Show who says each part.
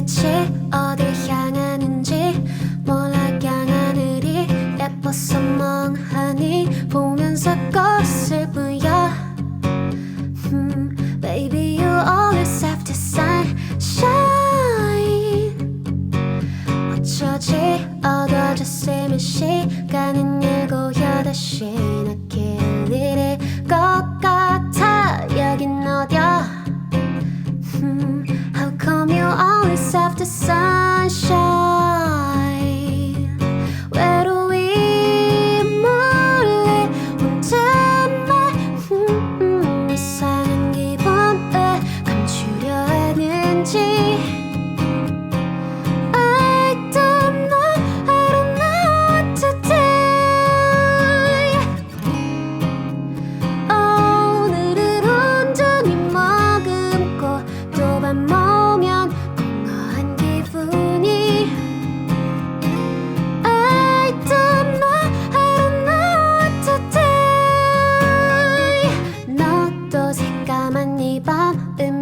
Speaker 1: 끝이 어딜 향하는지 몰라 향하늘이 예뻐서 멍하니 보면서 꽃을 보여. hmm, 음, Baby you always have to sunshine. 어쩌지? 어두워졌으면 시간은 일곱 여덟 시나 길일일 것 같아. 여긴 어디야? 음, how come you are always after sun. bop in